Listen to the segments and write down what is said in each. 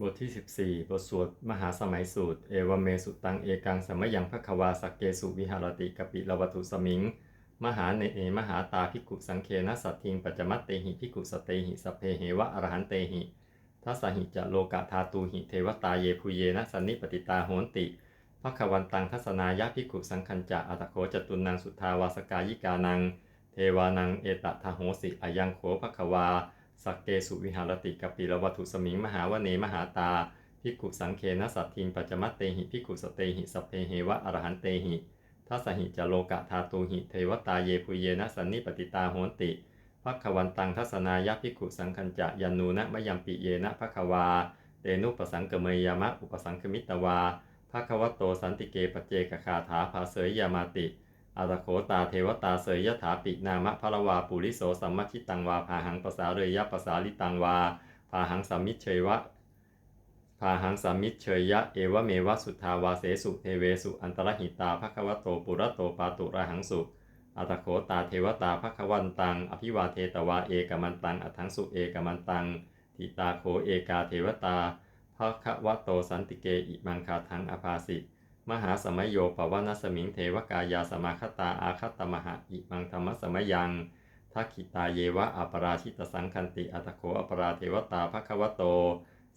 บทที่ 14 บทสวดมหาสมัยสูตร เอวเมสุตังเอกังสมยังพระควาสักเกสุวิหารติกปิลวัตุสมิง มหาเนเอมหาตาภิกุสังเคนะสัตทิงปัจจมัตเตหิภิกุสเตหิสเพเหวะอรหันเตหิทัสหิจะโลกะธาตูหิเทวตาเยภูเยนะสันนิปติตาโหนติพระควันตังทัศนายะภิกุสังคัญจะอัตโขจตุนังสุทาวาสกายิกานัง เทวานังเอตทะโหสิอายังโขภควา สักเกสุวิหารติกปิลวัตุสมิงมหาวเนมหาตาภิกุสังเคนะสัตทิงปัจมัตเตหิภิกุสเตหิสเพเหวะอรหันเตหิทัสหิจโลกะธาตูหิเทวตาเยปุเยนะสันนิปติตาโหนติภักขวันตังทัศนายะภิกุสังคัญจะยันนูนะมยัมปิเยนะภควา เตนุปสังกเมยามะอุปสังคมิตวาภควโตสันติเกปเจกคาถาภาเสยยามาติ อาตโขตาเทวตาเสยยถาปินามะพระวาปุริโสสัมมชิตังวาพาหังภาษาเรยะภาษาลิตังวาพาหังสัมมิเชยวะพาหังสัมมิเชยยะเอวเมวะสุทาวาเสสุเทเวสุอันตรหิตาภควโตปุระโตปาตุระหังสุอาตโขตาเทวตาภควันตัง อภิวาเทตวาเอกมันตัง อัทังสุเอกมันตัง ทิตาโขเอกาเทวตาภควโตสันติเกอิมังคาทังอภาสิ มหาสมัยโยปวนาสมิงเทวกายาสมาคตาอาคตมหะอิมังธรรมสมยังทักขิตาเยวะอัปราชิตสังคันติอัตโขอัปราเทวตาภควโต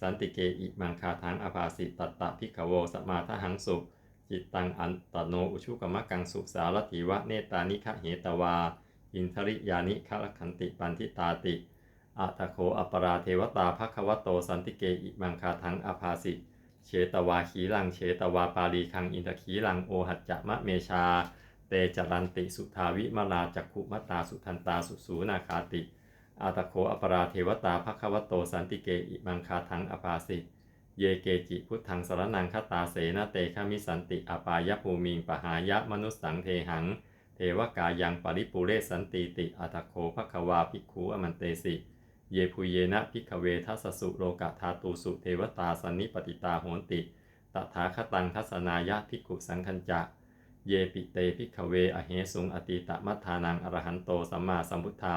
สันติเกอิมังคาทังอภาสิตตตะพิขโวสมาทหังสุจิตตังอันตโนอุชุกมะกังสุสารถิวะเนตานิคะเหตวาอินทริยานิคะลขันติปันทิตาติอัตโขอัปราเทวตาภควโตสันติเกอิมังคาทังอภาสิต เชตวาขีลังเชตวาปาลีคังอินทขีลังโอหัจจะมะเมชา เตจรันติสุทาวิมาลาจักขุมตาสุทันตาสุสูนาคาติ อาตโคอปราเทวตาภควโตสันติเกอิมังคาทังอภาสิเยเกจิพุทธังสารนังคตาเสนาเตคามิสันติอปายภูมิงปหายะมนุสสังเทหัง เทวกายังปริปุเรสันติติอัตโคภควาภิกขุอมันเตสิ เยภูเยนะพิกเวทัสสุโลกะธาตูสุเทวตาสันนิปติตาโหนติ ตถาคตังทัศนายะภิกุสังคัญจะ เยปิเตภิกเวอเหสุงอติตมัทานังอรหันโตสัมมาสัมพุทธา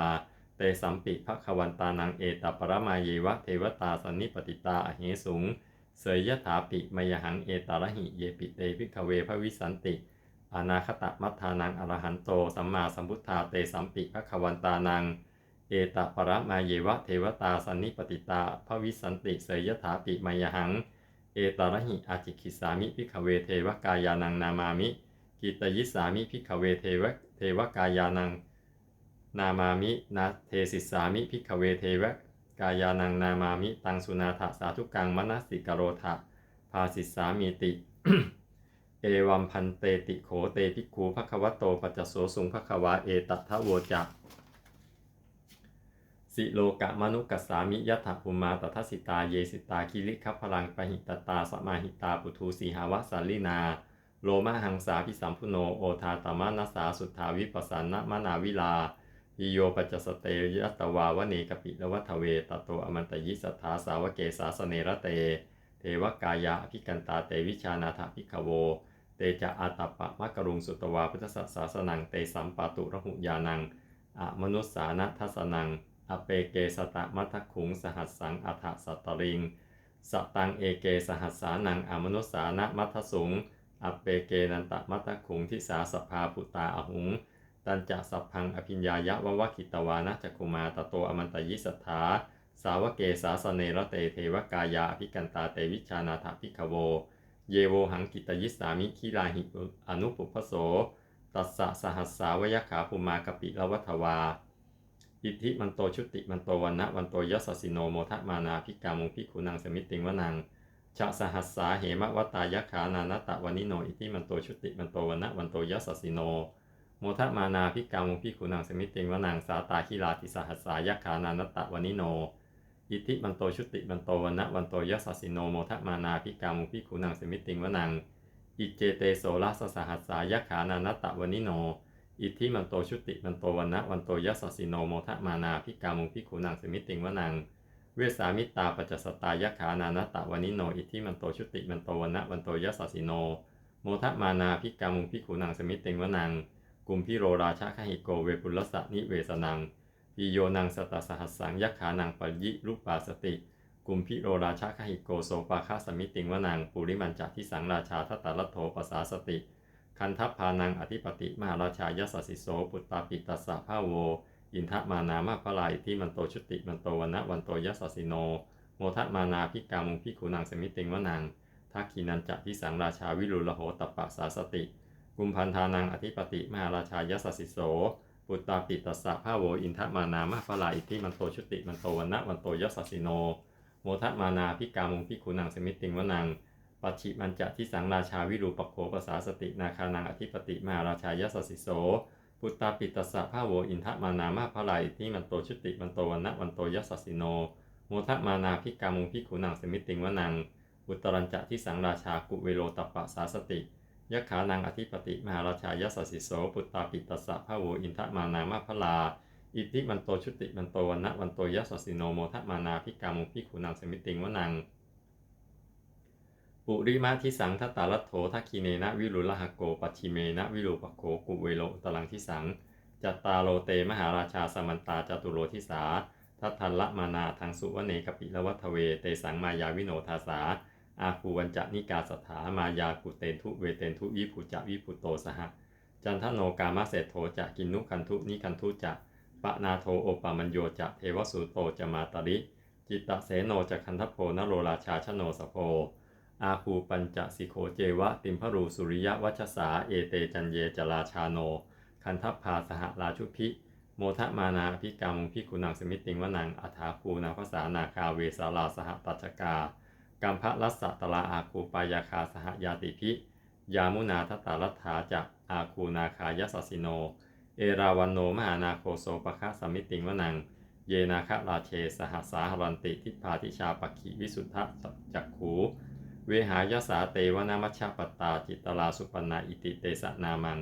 เตสัมปิภควันตานังเอตปรมาเยวะเทวตาสันนิปติตาอเหสุง เสยยถาปิมยหังเอตระหิเยปิเตภิกเวภวิสันติ อนาคตมัทานังอรหันโตสัมมาสัมพุทธาเตสัมปิภควันตานัง เอตปรมาเยวะเทวตาสันนิปติตาภวิสันติเสยยถาปิมยหัง เอตระหิอาจิคิสามิพิขเวเทวกายานังนามามิ กิตยิสามิพิขเวเทวเทวกายานัง นามามินาเทสิสามิพิขเวเทวกายานังนามามิ ตังสุนาถสาธุกังมนัสสิกโรธะภาสิสามีติ เอวัมพันเตติโขเตภิกขูภควโตปัจจโสสุงภควาเอตัทธโวจัก สิโลกะมนุกัสสามิยะถภูมาตทัสิตาเยสิตาคิริคัพลังปหิตตาสมาหิตาปุทูสีหาวสัลลินา โลมาหังสาพิสัมพุโนโอทาตมะนัสสาสุทธาวิปัสสนะมนาวิลายิโยปัจจสเตยัตตวาวเนกปิละวัฏเวตโตอมันตยิสัทธาสาวเกสาสเนระเต เทวกายาอภิกันตาเตวิชานาถพิกโว เตจะอาตปะมะกรุงสุตวาพุทธสสาสนังเตสัมปาตุระหุยานังอะมนุสสานะทัสนัง อเปเกสตะมัทขุงสหัสสังอัฏฐสัตตริง สตังเอเกสหัสสานังอมนุสสานะมัทสุง อเปเกนันตมัตขุงทิสาสภาปุตาอหุง ตันจะสัพพังอภิญญายะวะวะคิตวานะจักุมาตโตอมันตยิสัทธาสาวเกสาสเนระเตเทวกายาอภิกันตาเตวิชานาถพิกโว เยโวหังกิตยิสามิคิลาหิอนุปุพโส ตัสสะสหัสสาวยขาภูมากปิละวัฏวา อิทธิมันโตชุติมันโตวันนะวันโตยัสสิโนโมทะมานาพิกามุงพิคุนังสมิติงวนังชะสหัสสาเหมะวตายขานานตะวันิโนอิทิมันโตชุติมันโตวันนะวันโตยัสสิโนโมทะมานาพิกามุงพิขุนังสมิติงวนังสาตาคิลาติสหัสสายขานานตะวันิโนอิทิมันโตชุติมันโตวันนะวันโตยัสสิโนโมทะมานาพิกามุงพิขุนังสมิติงวนังอิเจเตโสลัสสหัสสายขานานตะวันิโน อิทธิมันโตชุติมันโตวันนะวันโตยัสสสิโนโมทะมานาพิกามุงพิขุนังสมิติงวนังเวสามิตาปัจจสตายขานานตะวานิโนอิทธิมันโตชุติมันโตวันนะวันโตยัสสสิโนโมทะมานาพิกามุงพิขุนังสมิติงวนังกุมพิโรราชาคหิโกเวปุลสะนิเวสนังปิโยนังสตสหัสสังยักขานังปยิรูปปาสติ กุมพิโรราชาคหิโกโสปาคาสมิติงวนังปุริมันจัทิสังราชาทัตตาลโทปสาสติ คันทัพพานังอธิปติมหาราชายสสสิโสปุตตาปิตัสสะภาโว อินทมานามาพลายที่มันโตชุติมันโตวันะวันโตยสสสิโน โมทมานาพิกามุงพิขูนังสมิติงวนังทักขีนันจะทิสังราชาวิรุลโหตปปะสาสติ กุมพันธานังอธิปติมหาราชายสสสิโสปุตตาปิตัสสะภาโวอินทมานามาพลายที่มันโตชุติมันโตวันะวันโตยสสสิโน โมทมานาพิกามุงพิขุนังสมิติงวนัง ปัจฉิมันจะที่สังราชาวิรูปโคปสาสตินาคานังอธิปติมหาราชายสสสิโสปุตตาปิตัสสะภาโวอินทมานามาพลายที่มันโตชุติมันโตวันนะวันโตยสสสิโนโมทะมานาพิกามุงพิขุนังสมิติงวนัง อุตรัญจะที่สังราชากุเวโรตปะสาสติยะขานังอธิปติมหาราชายสสสิโสปุตตาปิตัสสะภาโวอินทมานามาพลาอิทธิมันโตชุติมันโตวันนะวันโตยัสสิโนโมทะมานาพิกามุงพิขุนังสมิติงวนัง ปุริมาทิสังทัตตาลัตโถทักคีเนนะวิรุลหะโกปัจฉิเมนะวิรูปโคกุเวโลตลังทิสังจัตตาโลเตมหาราชาสมันตาจตุโรทิสาทัตทันละมานาทางสุวเนกปิละวัทเวเตสังมายาวิโนทาสาอาคูวันจะนิกาสถามายากุเตนทุเวเตนทุวิภูจะวิภูโตสหจันทโนกามะเศรษโธจะกินนุคันทุนิคันทุจะปะนาโทโอปามัญโยจะเทวสุโตจะมาตริ จิตตเสโนจะคันทโพนโรราชาชโนสโพ อาคูปัญจสิโคเจวะ ติมพรูสุริยวัชสา เอเตจันเยจราชาโน คันทัพพาสหราชุพิ โมทะมานาพิกามุงพิกุนังสมิติงวนังอัฐาคูนาภาษานาคาเวสาลาสหปัจกากัมพะรัสสะตลาอาคูปายาคาสหยาติพิ ยามุนาทตาลัทธาจะอาคูนาคายสสสิโน เอราวันโนมหานาโคโสปะคะสมิติงวนัง เยนาคะราเชสหสาหรันติทิพาทิชาปกขีวิสุทธะจักขู เวหายสาเตวนามัชฌปตาจิตตลาสุปนาอิติเตสนามัง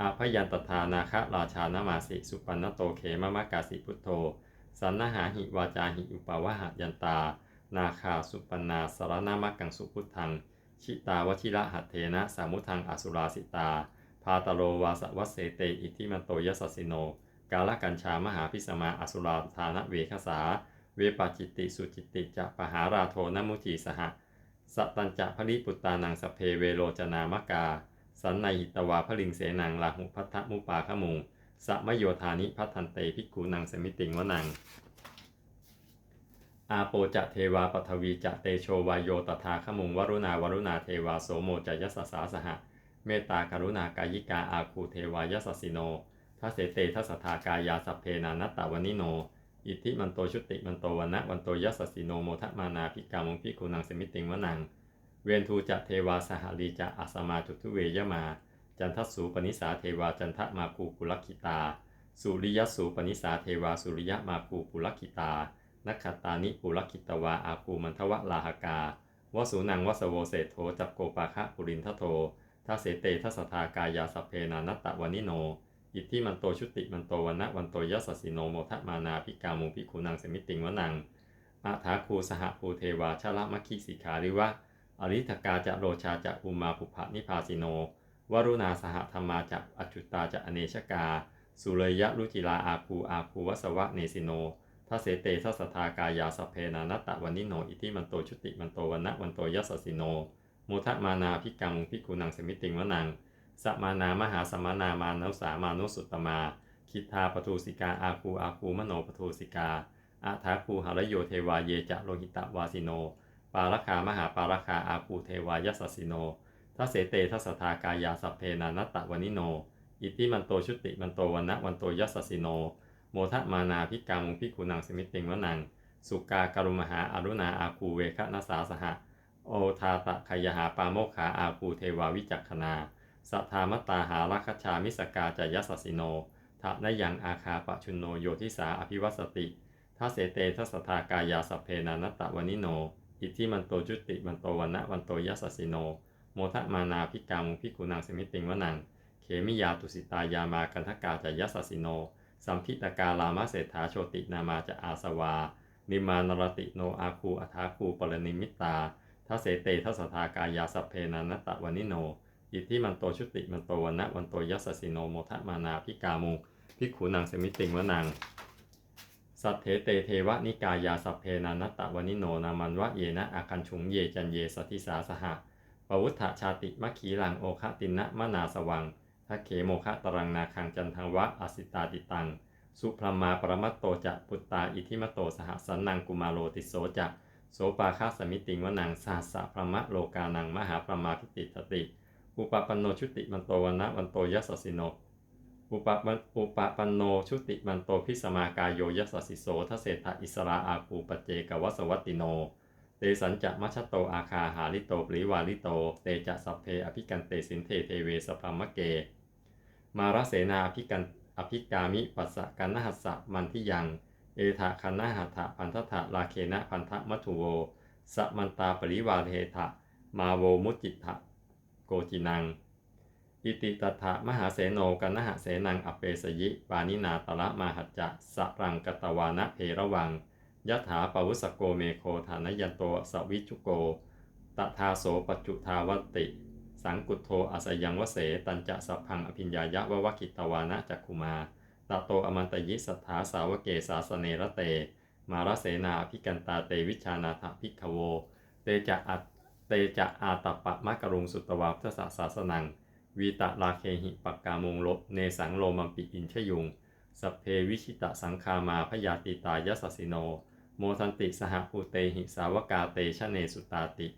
อาพยันตทานาคะราชานามาสิสุปันโตเขมมะกาสิพุทโธ สันนหาหิวาจาหิอุปาวหยันตา นาคาสุปนาสารนามักกังสุพุทธัง ชิตาวชิระหัตเทนะสามุทังอสุราสิตา พาตโลวาสวัสเสเตอิทิมันโตยสสสิโน กาลกัญชามหาพิสมาอสุราธานเวคสา เวปจิตติสุจิตติจะปหาราโทนมุจีสห สตัญจะพริปุตตานังสเพเวโรจนามกา สันในหิตวาพลิงเสนังลาหุพัทธมุปาขมุงสมโยธานิพัทันเตภิกขุนังสมิติงวนัง อาโปจะเทวาปทวีจะเตโชวายโยตถาขมุงวรุณาวรุณาเทวาโสโมจะยสสสาสหะ เมตตากรุณากายิกาอาคูเทวายสสสิโนทัเสเตทัสสทากายาสัพเพนานัตตาวนิโน อิทธิมันโตชุติมันโตวันนะวันโตยัสสิโนโมทมานาภิกามงพิกุนังสมิติงวนัง เวนทูจะเทวาสหลีจะอัสมาจุทุเวยมา จันทสูปนิสาเทวาจันทมาคูปุลคิตา สุริยสูปนิสาเทวาสุริยมาคูปุลคิตานักขตานิปุลคิตวาอาคูมันทวะลาหกาวสูนังวสโวเศโธจับโกปาคะปุรินทโททัเสเตทัสทากายาสเพนานัตตะวานิโน อิทธิมันโตชุติมันโตวันนะวันโตยัสสิโนโมทะมานาพิกามุพิคุนังสมิติงวนังอาถาคูสหภูเทวาชละมัคคิสิขาริวะอริธกาจะโรชาจะอุมาภุพะนิพาสิโน วรุณาสหธรรมาจะอจุตาจะอเนชกา สุเรยะรุจิลาอาคูอาคูวสวะเนสิโนทัเสเตทัสสทากายาสเพนานัตตะวันนิโน อิทิมันโตชุติมันโตวันนะวันโตยัสสสิโน โมทะมานาพิกังพิกุนังสมิติงวนัง สัมมานามหาสมนามานุสามานุสุตตมา คิทาปทูสิกาอาคูอาคูมโนปทูสิกาอาถาคูหารโยเทวาเยจะโลหิตะวาสิโน ปาราคามหาปาราคาอาคูเทวายสสิโนทัเสเตทัสทากายาสัพเพนานัตตะวานิโน อิติมันโตชุติมันโตวันนะวันโตยสสิโน โมทะมานาพิกามุงพิกุนังสมิติงวนัง สุกากรุมหาอรุณาอาคูเวคะนัสสาสหะ โอทาตะขยหาปาโมกขาอาคูเทวาวิจักขณา สัทธามตาหารัคชามิสกาจยัสสสิโนทะนยังอาคาปะชุนโนโยทิสาอภิวัสติทัสเสเตทัสสทากายาสัพเพนานัตตะวานิโน อิทิมันโตจุติมันโตวันนะวันโตยัสสสิโน โมทะมานาพิกามุพิกุนังสมิติงวนัง เขมิยาตุสิตายามากันทกาจะยัสสสิโน สัมพิตกาลามะเศรษฐาโชตินามาจะอาสวา นิมานรติโนอาคูอัฐาคูปรณิมิตาทัสเสเตทัสสทากายาสัพเพนานัตตะวานิโน อิทธิมันโตชุติมันโตวันนะวันโตยัสสิโนโมทะมานาพิกามุงพิกขุนังสมิติงวนังสัทเถเตเทวนิกายาสัพเพนานัตตะวนิโนนามันวะเยนะอาคันชุงเยจันเยสติสาสหะปวุฒชชาติมัคคีลังโอคะตินะมนาสวังทักเขโมคะตรังนาคังจันทังวะอสิตาติตัง สุพรมาปรมัตโตจะปุตตาอิทิมโตสหสันนังกุมาโรติโสจะโสปาคาสมิติงวนังสหัสสะพรมะโลกานังมหาพรมาพิติตติ อุปปันโนชุติมันโตวันนะวันโตยัสสิโนอุปปันอุปปันโนชุติมันโตพิสมากายโยยัสสิโสทเศรษฐอิสราอาคูปเจกวัสวัติโน เตสัญจะมัชโตอาคาหาลิโตปริวาลิโต เตจะสัพเพอภิกันเตสินเทเทเวสพรมะเก มารเสนาอภิกันอภิกามิปัสสะกันนหัสสะมันทิยัง เอทะคันนหัตถะพันธะลาเคนะพันธมัทุโวสมันตาปริวาเททะมาโวมุจิตะ โกจินัง อิติตถะมหาเสโนกันนหเสนังอเปสยิ ปานินาตละมาหัจจะสรังกตวานะเพระวังยถาปวุสโกเมโคฐานยันโตสวิชุโกตถาโสปัจจุทาวติ สังกุโทอาสยังวเสตันจะสัพพังอภิญญายะวะวะกิตวานะจักคุมาตโตอมันตยิสัทธาสาวเกสาสเนระเต มารเสนาอภิกันตาเตวิชานาถพิกขโว เตจะอัต เตจะอาตปะมะกรุงสุตวาพทสสาสนัง วีตะลาเคหิปักกามงลบเนสังโลมัมปิอินชยุง สัพเพวิชิตะสังคามาพยาติตายสสสิโน โมทันติสหภูเตหิสาวกาเตชะเนสุตาติ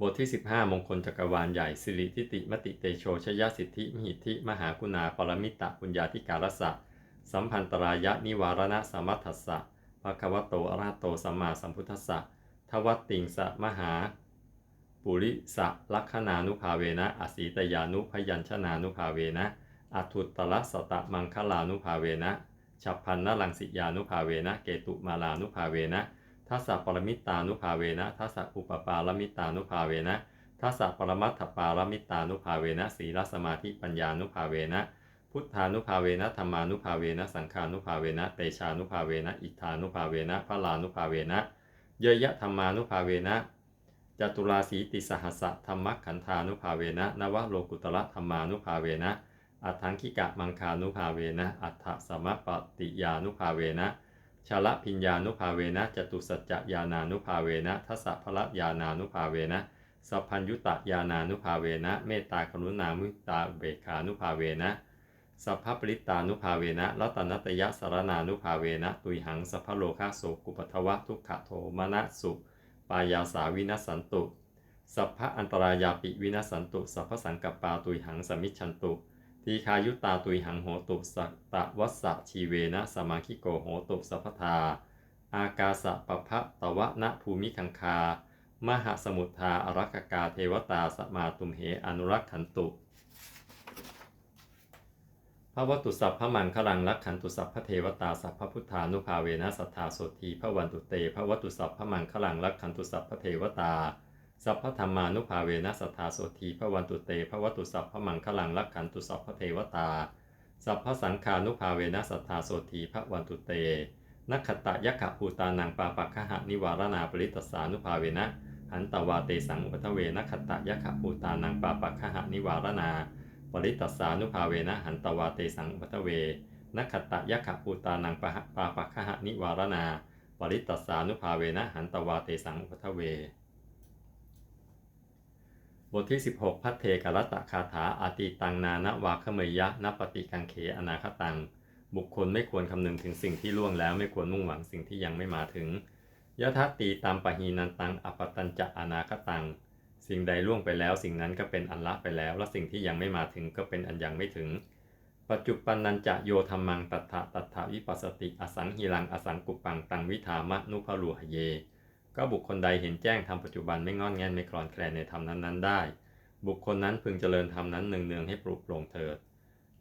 บทที่ 15 มงคลจักรวาลใหญ่ สิริทิติมติเตโชชยสิทธิมหิทธิมหากุณาปรมิตะปุญญาธิการสะสัมพันตรายะนิวารณะสมัทธัสสะภะคะวะโตอะรหะโตสัมมาสัมพุทธัสสะ ทวัตติงสะมหา ปุริสะลักขณานุภาเวนะ อสีตยานุพยัญชนานุภาเวนะอัทุตตลัสตะมังคลานุภาเวนะฉับพันนลังสิยานุภาเวนะ เกตุมาลานุภาเวนะทัสสะปรมิตานุภาเวนะทัสสะอุปปาลมิตานุภาเวนะทัสสะปรมัตถปาลมิตานุภาเวนะสีลสมาธิปัญญานุภาเวนะ พุทธานุภาเวนะธรรมานุภาเวนะ สังฆานุภาเวนะ เตชานุภาเวนะ อิทธานุภาเวนะพระลานุภาเวนะ เยยะธรรมานุภาเวนะจตุราสีติสหัสสะธรรมขันธานุภาเวนะนวโลกุตระธรรมานุภาเวนะ อัฏฐังคิกะมังคานุภาเวนะ อัฏฐสมปติยานุภาเวนะชาละพิญญานุภาเวนะจตุสัจจยานานุภาเวนะทัสสะพละยานานุภาเวนะสัพพัญยุตยานานุภาเวนะ เมตตากรุณามุตตาเบกขานุภาเวนะ สัพพปริตานุภาเวนะรัตนตยสารนานุภาเวนะ ตุยหังสัพพโลคาโสกุปทวะทุกขโทมนะสุ ปายาสาวินสันตุสัพพะอันตรายาปิวินสันตุสัพพสังกัปปาตุยหังสมิชันตุทีคายุตาตุยหังโหตุสัตตวัสสะชีเวนะสมาคิโกโหตุสัพพทา อากาสะปะพะตวะนะภูมิคังคา มหาสมุทธาอรักกาเทวตาสมาตุมเหอนุรักขันตุ พระวัตุสัพพะมังคลังรักขันตุสัพพเทวตาสัพพพุทธานุภาเวนะสัทธาโสทีพระวันตุเตพระวัตุสัพพะมังคลังรักขันตุสัพพเทวตาสัพพธรรมานุภาเวนะสัทธาโสทีพระวันตุเตพระวัตุสัพพะมังคลังรักขันตุสัพพเทวตาสัพพสังฆานุภาเวนะสัทธาโสทีพระวันตุเตนักขตะยะขะภูตานังปาปักขหะนิวารณาปริตสานุภาเวนะหันตวาเตสังอุปทเวนักขตะยะขะภูตานังปาปักขหะนิวารณา ปริตัสสานุภาเวนะหันตวาเตสังอุปทเวนักขตะยะขะปูตานังปะหะปาปักขหะนิวารณา ปริตัสสานุภาเวนะหันตวาเตสังอุปทเว บทที่ 16 พัทเทกรตตคาถาอาติตังนานวาคเมยยะนปฏิกังเขอนาคตัง บุคคลไม่ควรคำนึงถึงสิ่งที่ล่วงแล้วไม่ควรมุ่งหวังสิ่งที่ยังไม่มาถึงยะทัตตีตามปะหีนันตังอปตัญจะอนาคตัง สิ่งใดล่วงไปแล้ว สิ่งนั้นก็เป็นอันละไปแล้ว และสิ่งที่ยังไม่มาถึงก็เป็นอันยังไม่ถึง ปัจจุปันนันจะโยธรรมังตัทธะตัทธาวิปัสสติ อสังหิรัง อสังกุปปัง ตังวิธามะนุภรูหเย ก็บุคคลใดเห็นแจ้งทำปัจจุบันไม่งอนแงนไม่คลอนแคลนในธรรมนั้นๆได้ บุคคลนั้นพึงเจริญธรรมนั้นเนืองๆให้ปลุกปร่งเถิด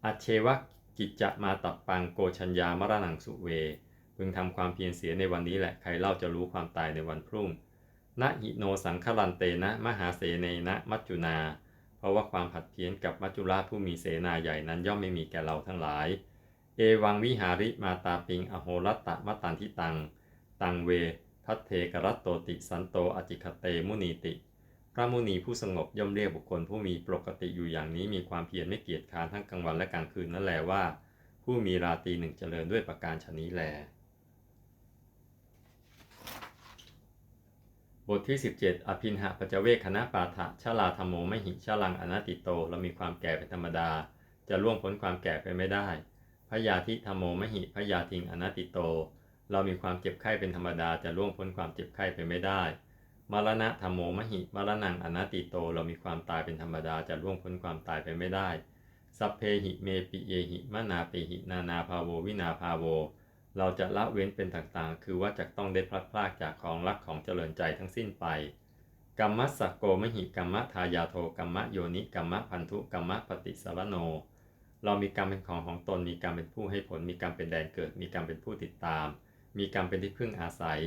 อัเชวะกิจจะมาตับปังโกชัญญามรณังสุเว พึงทำความเพียรเสียในวันนี้แหละ ใครเล่าจะรู้ความตายในวันพรุ่ง นะหิโนสังคลันเตนะ มหาเสเนนะ มัจจุนา เพราะว่าความผัดเพี้ยนกับมัจจุราชผู้มีเสนาใหญ่นั้นย่อมไม่มีแก่เราทั้งหลาย เอวังวิหาริมาตาปิง อโหรัตตะมะตันทิตัง ตังเว พัทเทกรัตโตติสันโตอจิคเตมุนีติ พระมุนีผู้สงบย่อมเรียกบุคคลผู้มีปกติอยู่อย่างนี้มีความเพียรไม่เกียจค้านทั้งกลางวันและกลางคืนนั่นแหละว่า ผู้ผู้มีราตรีหนึ่งเจริญด้วยประการชนี้แล บทที่ 17 อภินหะปัจเวคคณะปาฐะชาลาธรรมโมมหิชาลังอนัตติโต เรามีความแก่เป็นธรรมดา จะล่วงพ้นความแก่ไปไม่ได้ พยาธิธรรมโมมหิพยาทิงอนัตติโต เรามีความเจ็บไข้เป็นธรรมดา จะล่วงพ้นความเจ็บไข้ไปไม่ได้ มรณะธรรมโมมหิมรณังอนัตติโต เรามีความตายเป็นธรรมดา จะล่วงพ้นความตายไปไม่ได้ สัพเพหิเมปิเยหิมนาปิหินานาภาโววินาภาโว เราจะละเว้นเป็นต่างๆ คือว่าจะต้องได้พลัดพรากจากของรักของเจริญใจทั้งสิ้นไปกรรมสกโกมหิกรรมทายาโทกรรมโยนิกรรมพันธุกรรมปฏิสารโน เรามีกรรมเป็นของของตน มีกรรมเป็นผู้ให้ผล มีกรรมเป็นแดนเกิด มีกรรมเป็นผู้ติดตาม มีกรรมเป็นที่พึ่งอาศัย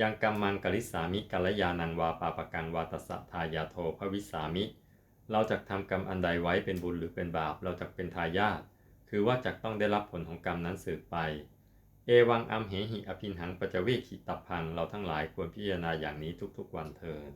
ยังกรรมังกลิสามิกัลยานังวาปาปกังวาตสะทายาโทภวิสามิ เราจะทำกรรมอันใดไว้เป็นบุญหรือเป็นบาป เราจะเป็นทายาท คือว่าจะต้องได้รับผลของกรรมนั้นสืบไป เอวังอัมเหหิอภินหังปัจเวคิตับพัง เราทั้งหลายควรพิจารณาอย่างนี้ทุกๆวันเถิด